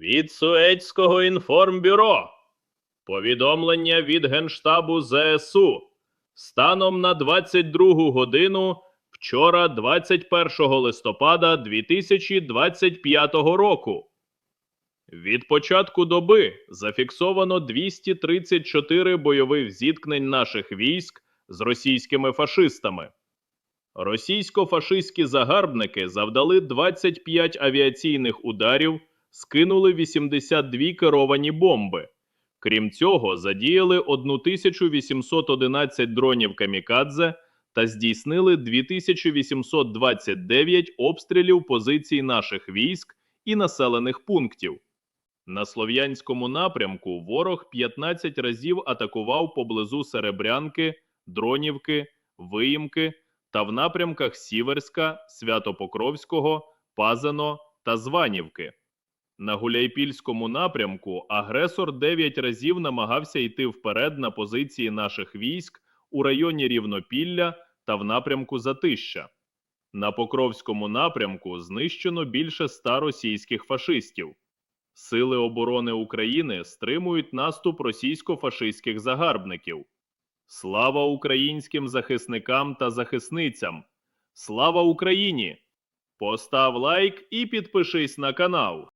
Від Суецького інформбюро. Повідомлення від Генштабу ЗСУ. Станом на 22 годину вчора, 21 листопада 2025 року. Від початку доби зафіксовано 234 бойових зіткнень наших військ з російськими фашистами. Російсько-фашистські загарбники завдали 25 авіаційних ударів, скинули 82 керовані бомби. Крім цього, задіяли 1811 дронів камікадзе та здійснили 2829 обстрілів позицій наших військ і населених пунктів. На Слов'янському напрямку ворог 15 разів атакував поблизу Серебрянки, Дронівки, Виїмки та в напрямках Сіверська, Святопокровського, Пазано та Званівки. На Гуляйпільському напрямку агресор 9 разів намагався йти вперед на позиції наших військ у районі Рівнопілля та в напрямку Затища. На Покровському напрямку знищено більше 100 російських фашистів. Сили оборони України стримують наступ російсько-фашистських загарбників. Слава українським захисникам та захисницям! Слава Україні! Постав лайк і підпишись на канал.